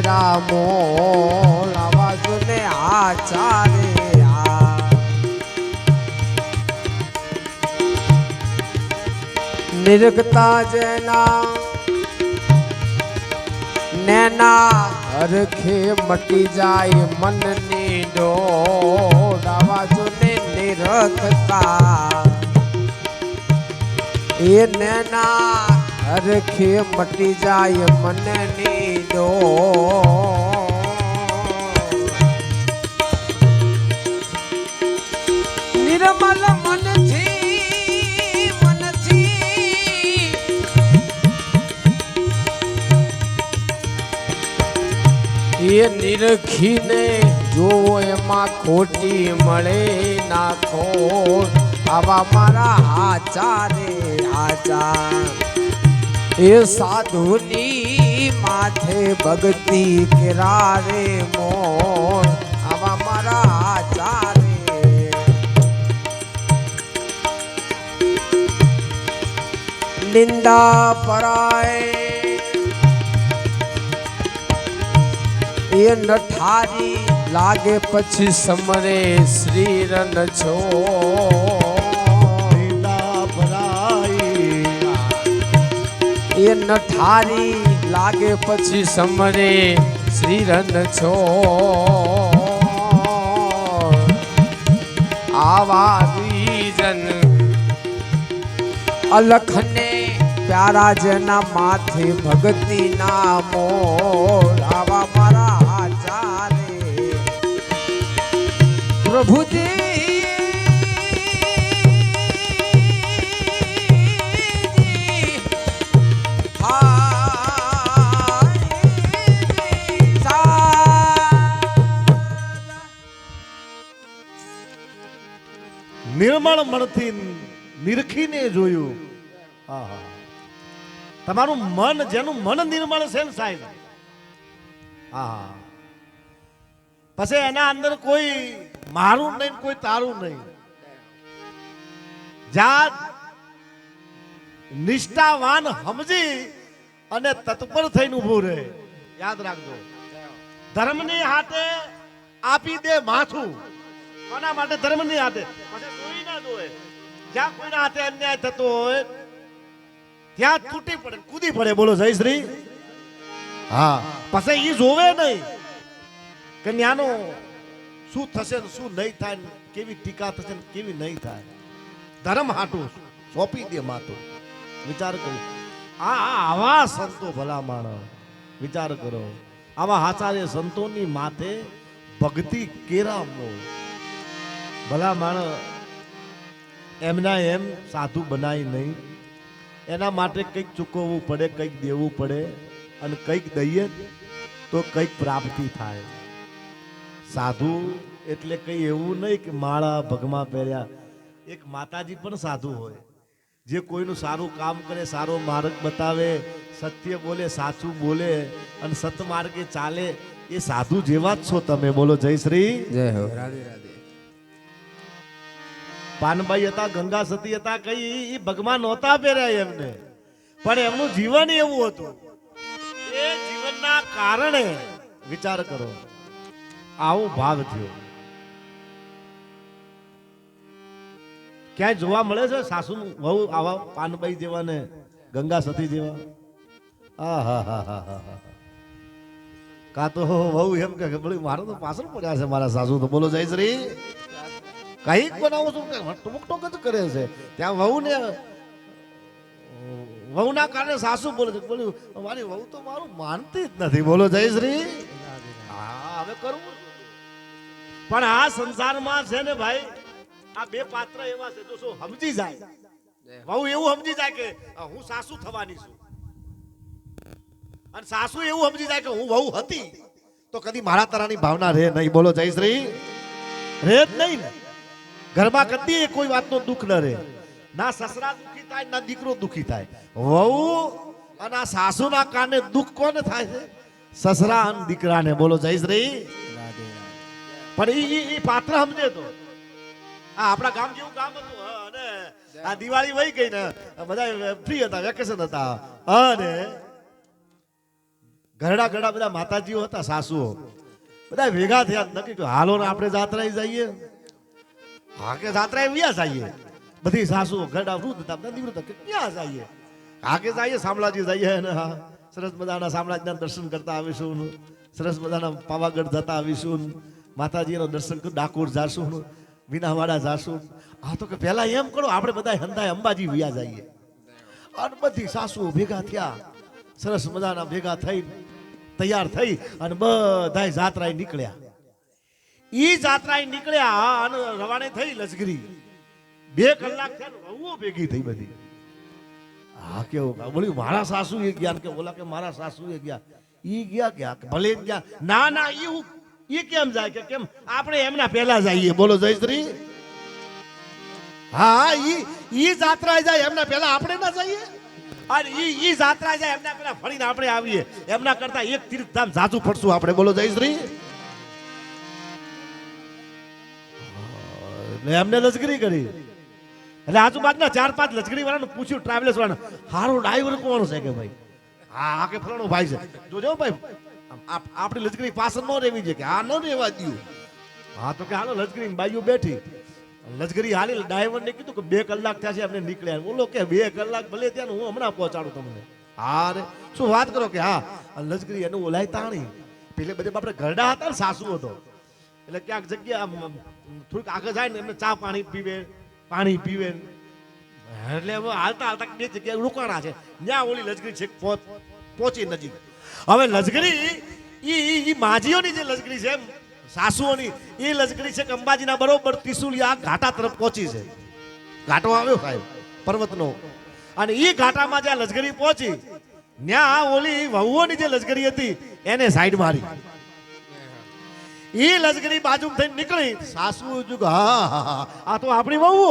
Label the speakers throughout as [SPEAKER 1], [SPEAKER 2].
[SPEAKER 1] કેરા mall આવાજ ને આચારે આ નિરગતા જેના નેના હરખે મટી જાય મનની ડોળ આવાજો ને નિરખતા એ નેના હરખે મટી જાય મનની ડોળ નિર્મલ મનથી મનથી એ નિરખીને જોવો એમાં ખોટી મળે ના ખોટ આવા મારા આચારે આચાર એ સાધુની માથે ભક્તિ કેરારે મોર આવા મારા આચારે નિંદા પરાય એ નઠારી લાગે પછી સમરે શ્રી રન છો એ નઠારી લાગે પછી સમરે શ્રી રન છો. આવા રીજન અલખને પ્યારા જેના માથે ભક્તિ ના મોર આવા મારા આચારે પ્રભુજી
[SPEAKER 2] નિર્મળ મનથી નિરખીને જોયું. તમારું મન, જેનું મન નિર્મળ છે ને સાહેબ? પછી એના અંદર કોઈ મારું નહીં કોઈ તારું નહીં. જાત નિષ્ઠાવાન સમજી અને તત્પર થઈને ઊભું રહે. યાદ રાખજો. ધર્મની હાથે આપી દે માથું. કોના માટે? ધર્મની હાથે. જોવે જ્યાં કોઈના હાથે અન્યાય થતો હોય ત્યાં તૂટી પડે કૂદી પડે. બોલો જય શ્રી. હા. પછી એ જોવે નહીં કે ન્યાનો શું થશે ને શું નહીં થાય ને કેવી ટીકા થશે ને કેવી નહીં થાય. ધર્મ હાટું સોંપી દે માતો વિચાર કરો. આ આ આવા સંતો ભલા માણસ. વિચાર કરો. આવા હાચાર્ય સંતોની માથે ભક્તિ કેરામો. ભલા માણસ એમના એમ સાધુ બનાય નહીં. એના માટે કંઈક ચૂકવવું પડે, કંઈક દેવું પડે અને કંઈક દઈએ તો કંઈક પ્રાપ્તિ થાય. સાધુ એટલે કંઈ એવું નહીં કે માળા ભગમાં પહેર્યા. એક માતાજી પણ સાધુ હોય. જે કોઈનું સારું કામ કરે, સારો માર્ગ બતાવે, સત્ય બોલે, સાચું બોલે અને સતમાર્ગે ચાલે, એ સાધુ જેવા જ છો તમે. બોલો, જય શ્રી
[SPEAKER 1] જય હો. રાધે રાધે.
[SPEAKER 2] પાનભાઈ હતા, ગંગા સતી હતા, કઈ ભગવાન નહોતા પહેર્યા એમને. પણ એમનું જીવન એવું હતું. એ જીવનના કારણે વિચાર કરો, આવો ભાગ થયો. ક્યાંય જોવા મળે છે સાસુ વહુ આવા પાનભાઈ જેવા ને ગંગા સતી જેવા. કા તો વહુ એમ કે મારો તો પાછળ પડ્યા છે મારા સાસુ. તો બોલો, જય શ્રી કંઈક બનાવું છું કે ટુમક ટોક જ કરે છે. ત્યાં વહુ ને વહુના કારણે સાસુ બોલે છે. બોલ્યું મારી વહુ તો મારું માનતી જ નથી. બોલો જય શ્રી હા હવે કરવું પણ આ સંસારમાં છે ને ભાઈ આ બે પાત્ર એવા છે તો શું સમજી જાય. વહુ એવું સમજી જાય કે હું સાસુ થવાની છું. અને સાસુ એવું સમજી જાય કે હું વહુ હતી. તો કદી મારા તરાની ભાવના રહે નહીં. બોલો જય શ્રી. રહે જ નહીં ને. ઘરમાં કદી કોઈ વાતનો દુઃખ ન રહે. ના સસરા દુઃખી થાય, ના દીકરો દુખી થાય. વહુ અને આ સાસુના કારણે દુઃખ કોને થાય છે? સસરા અને દીકરાને. બોલો, જય શ્રી પણ એ પાત્ર સમજે તો. આ આપણા ગામ જેવું ગામ હતું અને આ દિવાળી વહી ગઈ ને બધા ફ્રી હતા, વેકેશન હતા. અને ઘરડા ઘરડા બધા માતાજીઓ હતા, સાસુઓ. બધા ભેગા થયા, નક્કી હાલો ને આપણે જાત્રાએ જઈએ. હા કે જાત્રાએ વ્યા આવીએ બધી સાસુ ઘરડા વૃદ્ધ બધા નિવૃત્ત કે ક્યાં જઈએ. હા કે જઈએ, શામળાજી જઈએ ને, હા. સરસ મજાના શામળાજીના દર્શન કરતા આવીશું સરસ મજાના પાવાગઢ જતા આવીશું માતાજીનો દર્શન કરી, ડાકોર જાશું વીનાવાડા જાશું હા તો કે પહેલા એમ કરો, આપણે બધા હંધાય અંબાજી વ્યા જઈએ. અને બધી સાસુઓ ભેગા થયા. સરસ મજાના ભેગા થઈ તૈયાર થઈ અને બધાય જાત્રાએ નીકળ્યા. ઈ જાત્રા નીકળ્યા અને રવાને થઈ લશ્કરી. બે કલાક થયા ભેગી થઈ બધી. હા કેવું બોલ્યું મારા સાસુ એ ગયા. કે બોલા કે, મારા સાસુ એ ગયા. ઈ ગયા ગયા ભલે ગયા. ના ના, ઈ હું કેમ જાય? કે કેમ? આપણે એમના પહેલા જઈએ. બોલો જયશ્રી. હા ઈ ઈ જાત્રા જાય, એમના પહેલા આપણે ના જઈએ? અને ઈ ઈ જાત્રા જાય, એમના પહેલા ફરીને આપણે આવીએ. એમના કરતા એક તીર્થધામ જાજુ ફરશું આપણે. બોલો જયશ્રી. એટલે એમને લશ્કરી કરી. એટલે આજુબાજુના ચાર પાંચ લશ્કરી વાળાને પૂછ્યું ટ્રાવેલર્સ વાળા હારો ડ્રાઈવર કોણ છે કે ભાઈ? હા, આ કે ફલાણો ભાઈ છે. જોજો ભાઈ આપણી લશ્કરી પાછળ ન રહેવી છે કે, આ ન રહેવા દઉં હા, તો કે હાલો લશ્કરી બાઈઓ બેઠી. લશ્કરી હાલી ડ્રાઈવરને કીધું કે, બે કલાક થયા છે, એમને નીકળ્યા. બોલો, કે બે કલાક, ભલે ત્યાં હું હમણાં પહોંચાડું તમને. હા, રે, શું વાત કરો કે, હા લશ્કરી એનું ઓલાય તાણી. પેલે બધે આપણે ઘરડા હતા ને સાસુ હતો. એટલે ક્યાંક જગ્યા થોડીક આગળ જાય ને એમને ચા પાણી પીવે પાણી પીવે. એટલે હવે હાલતા હાલતા બે જગ્યાએ રોકાણા છે. ત્યાં ઓલી લજગરી છે પહોંચ- નજીક. હવે લજગરી ઈ માજીઓની જે લજગરી છે સાસુઓની, એ લજગરી છે અંબાજીના બરોબર ત્રિશુલિયા ઘાટા તરફ પહોંચી છે. ઘાટો આવ્યો સાહેબ, પર્વતનો. અને એ ઘાટામાં જ્યાં લજગરી પહોંચી ત્યાં ઓલી વહુઓની જે લજગરી હતી, એને સાઈડ મારી. ઈ લશ્કરી બાજુ થઈને નીકળી. સાસુ આ તો આપણી વહુ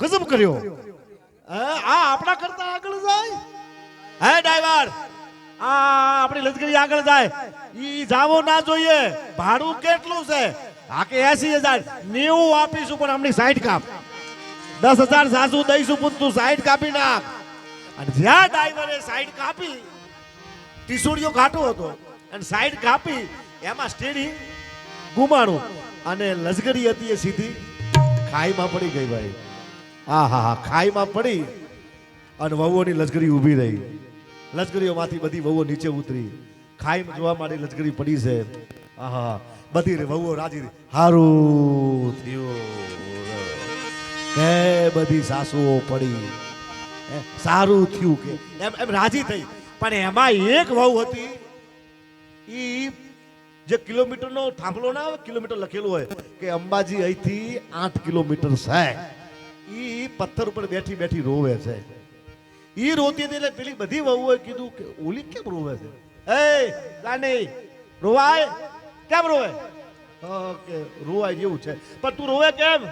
[SPEAKER 2] ગજબ કર્યો. આ આપણા કરતા આગળ જાય? હે, ડ્રાઈવર, આ આપણી લશ્કરી આગળ જાય. ઈ જાવો ના જોઈએ. ભાડું કેટલું છે? હા, કે એસી હજાર. નેવું આપીશું, પણ આમની સાઈડ કાપ. દસ હજાર સાસુ દઈશું, પણ તું સાઈડ કાપી નાખ. અને જ્યાં ડ્રાઈવરે સાઈડ કાપી ટીસુડીઓ ઘાટો હતો, અને સાઈડ કાપી, એમાં સ્ટેરિંગ ગુમાણું. અને લશ્કરી હતી એ સીધી. ખાઈમાં પડી ગઈ ભાઈ. હા હા હા ખાઈમાં પડી અને વહુઓની લશ્કરી ઊભી રહી. લશ્કરીઓમાંથી બધી વહુઓ નીચે ઉતરી. ખાઈમાં જોવા માટે લશ્કરી પડી છે. આહા બધી રે વહુઓ રાજી. હારું થયું. કે બધી સાસુઓ પડી. હે, સારું થયું કે. એમ એમ રાજી થઈ. પણ એમાં એક વહુ હતી. ઈ જે કિલોમીટરનો થાંભલો ના કિલોમીટર લખેલું હોય, કે અંબાજી અહીંથી આઠ કિલોમીટર છે. એ પથ્થર ઉપર બેઠી બેઠી રોવે છે. એ રોતી હતી એટલે પેલી બધી વહુઓએ કીધું કે, ઓલી કેમ રોવે છે? એ, રાણી, રોવાય? કેમ રોવે? ઓકે રોવાય જેવું છે. પણ તું રોવે કેમ?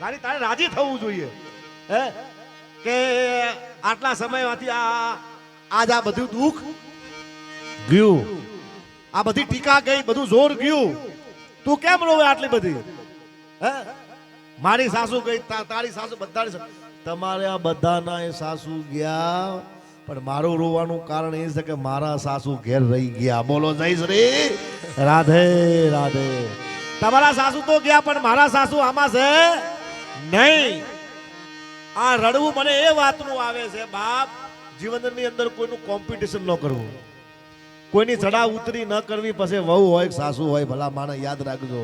[SPEAKER 2] રાણી, તારે રાજી થવું જોઈએ. હે? કે આટલા સમયમાંથી આ, આજ આ બધું દુઃખ? ગયું. આ બધી ટીકા ગઈ, બધું જોર ગયું. તું કેમ રોવે આટલી બધી? હે? મારી સાસુ ગઈ તારી સાસુ, બધાની તમારે આ બધાના એ સાસુ ગયા, પણ મારું રોવાનું કારણ એ છે કે મારા સાસુ ઘેર રહી ગયા. બોલો, જય શ્રી રાધે રાધે. તમારા સાસુ તો ગયા, પણ મારા સાસુ આમાં છે નહીં. આ રડવું મને એ વાતનું આવે છે, બાપ, જીવનની અંદર કોઈનું કોમ્પિટિશન ન કરવું. કોઈની ચડા ઉતરી ન કરવી, પછી વહુ હોય સાસુ હોય, ભલા માણસ યાદ રાખજો.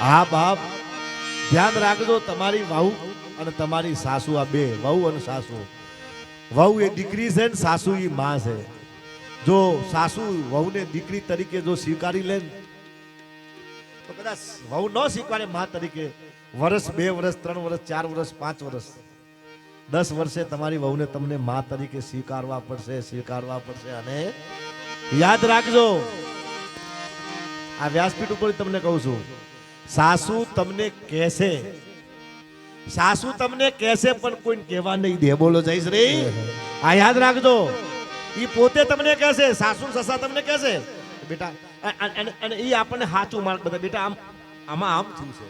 [SPEAKER 2] હા, બાપ, ધ્યાન રાખજો, તમારી વહુ અને તમારી સાસુ આ બે, વહુ અને સાસુ. વહુ એ દીકરી છે ને સાસુ એ માં છે. જો સાસુ વહુને દીકરી તરીકે જો સ્વીકારી લે તો કદાચ વહુ ન સ્વીકારે માં તરીકે વર્ષ બે વર્ષ ત્રણ વર્ષ ચાર વર્ષ પાંચ વર્ષ દસ વર્ષે તમારી વહુને તમને માં તરીકે સ્વીકારવા પડશે સ્વીકારવા પડશે અને યાદ રાખજો. આ વ્યાસપીઠ ઉપર તમને કહું છું. સાસુ તમને કહેશે. સાસુ તમને કહેશે, પણ કોઈને કહેવા નહીં દે. બોલો જય શ્રી. આ યાદ રાખજો. એ પોતે તમને કહેશે, સાસુ સસા તમને કહેશે. બેટા અને એ આપણને સાચું માર્ગ બધા બેટા, આમ, આમાં આમ થયું છે.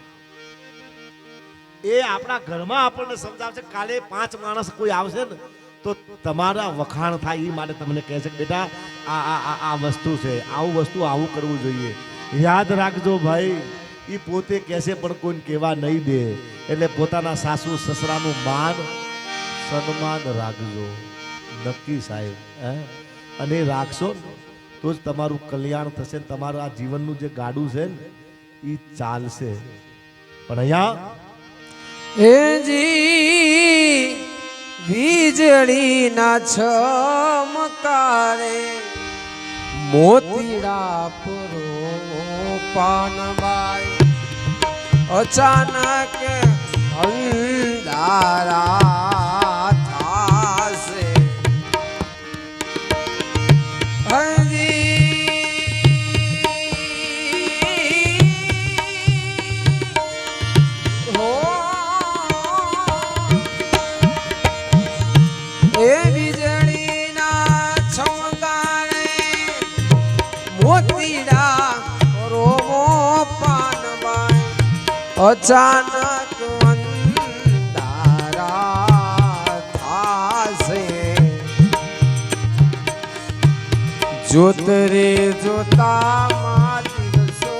[SPEAKER 2] એ આપણા ઘરમાં આપણને સમજાવશે, કાલે પાંચ માણસ કોઈ આવશે ને તો તમારા વખાણ થાય એ માટે તમને કહે છે કે બેટા, આ આ આ વસ્તુ છે, આવું વસ્તુ આવું કરવું જોઈએ. યાદ રાખજો ભાઈ એ પોતે કહેશે પણ કોઈને કહેવા નહીં દે. એટલે પોતાના સાસુ સસરાનું માન સન્માન રાખજો. નક્કી સાહેબ, હે? અને રાખશો તો જ તમારું કલ્યાણ થશે તમારું આ જીવનનું જે ગાડું છે ને એ ચાલશે. પણ અહીંયા
[SPEAKER 1] એજી વીજળીના છમકારે મોતીડા પરો પાનબાઈ અચાનક અંધારા મોતીડા રોવો પાનબાઈ. અચાનક અંધારા થાશે. જોત રે જોતા મારી દિવસો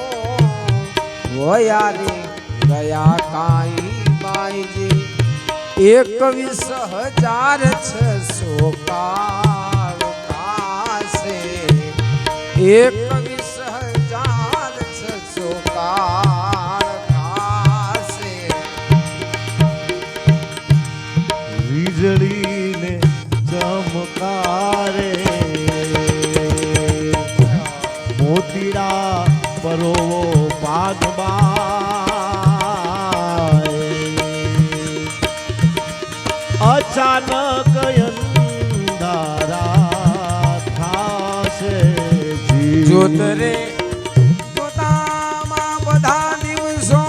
[SPEAKER 1] વયારે ગયા કાઈ બાઈજી. એકવીસ હજાર છસો કાળ એકવીસ હજાર છસો કાળ
[SPEAKER 2] વીજળીને ચમકારે. મોતીડા પરો પાગબાય અચાનક જી.
[SPEAKER 1] જોત જોતામાં બધા દિવસો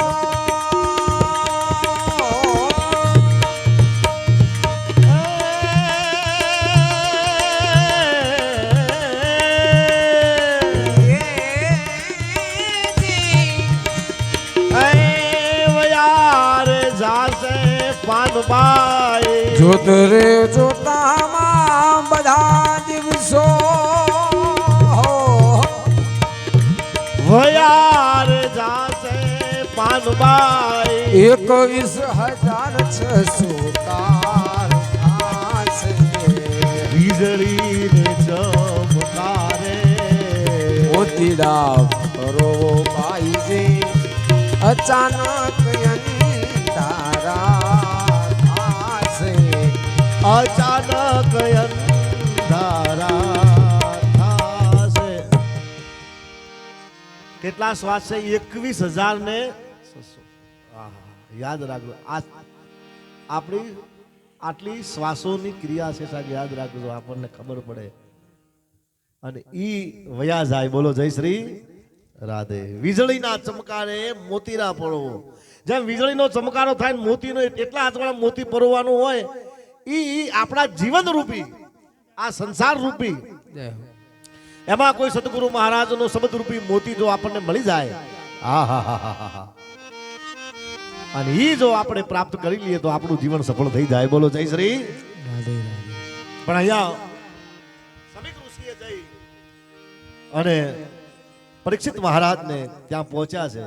[SPEAKER 1] જોત રે જોતામાં બધા દિવસો
[SPEAKER 2] પાનબાઈ
[SPEAKER 1] એકવીસ હજાર છસો કાર
[SPEAKER 2] ચમકારે
[SPEAKER 1] મોતીડા અચાનક તારા થાશે
[SPEAKER 2] અચાનક થાશે કેટલા શ્વાસ છે? એકવીસ હજાર ને છસો. યાદ રાખજો. આ આપણી આટલી શ્વાસોની ક્રિયા છે સાહેબ યાદ રાખજો આપણને ખબર પડે. અને ઈ વયા જાય બોલો જય શ્રી રાધે. વીજળીના ચમકારે મોતીરા પડવો જેમ વીજળીનો ચમકારો થાય ને મોતીનો એટલા હાથવાળા મોતી પરવાનું હોય ઈ આપણા જીવન રૂપી આ સંસાર રૂપી એમાં કોઈ સદગુરુ મહારાજનો શબ્દ રૂપી મોતી જો આપણને મળી જાય. હા હા હા હા હા અને એ જો આપણે પ્રાપ્ત કરી લઈએ તો આપણું જીવન સફળ થઈ જાય. બોલો, જય શ્રી પણ અહીંયા અને પરીક્ષિત મહારાજને ત્યાં પહોંચ્યા છે.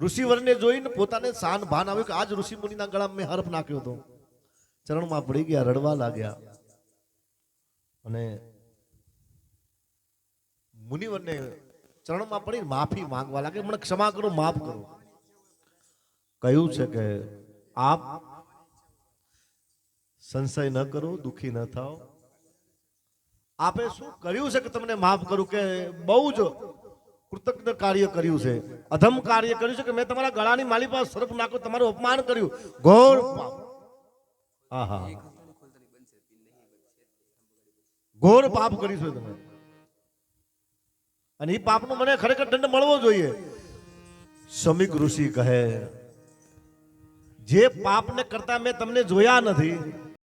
[SPEAKER 2] ઋષિવરને જોઈને પોતાને શાન ભાન આવ્યું કે આજ ઋષિ મુનિના ગળામાં મેં હરફ નાખ્યો હતો. ચરણમાં પડી ગયા, રડવા લાગ્યા. અને મુનિવરને ચરણમાં પડી માફી માંગવા લાગે મને ક્ષમા કરો, માફ કરો. કહ્યું છે કે આપ સંશય ન કરો, દુખી ન થાઓ. આપે શું કર્યું છે કે તમને માફ કરું કે બહુ જ કૃતજ્ઞ કાર્ય કર્યું છે? અધમ કાર્ય કર્યું છે કે મેં તમારા ગળાની માલી પાસે સર્પ નાખો, તમારું અપમાન કર્યું. ઘોર પાપ. આહા. ઘોર પાપ કર્યું છે તમે. અને એ પાપનો મને ખરેખર દંડ મળવો જોઈએ. સમીક ઋષિ કહે જે પાપને કરતા મેં તમને જોયા નથી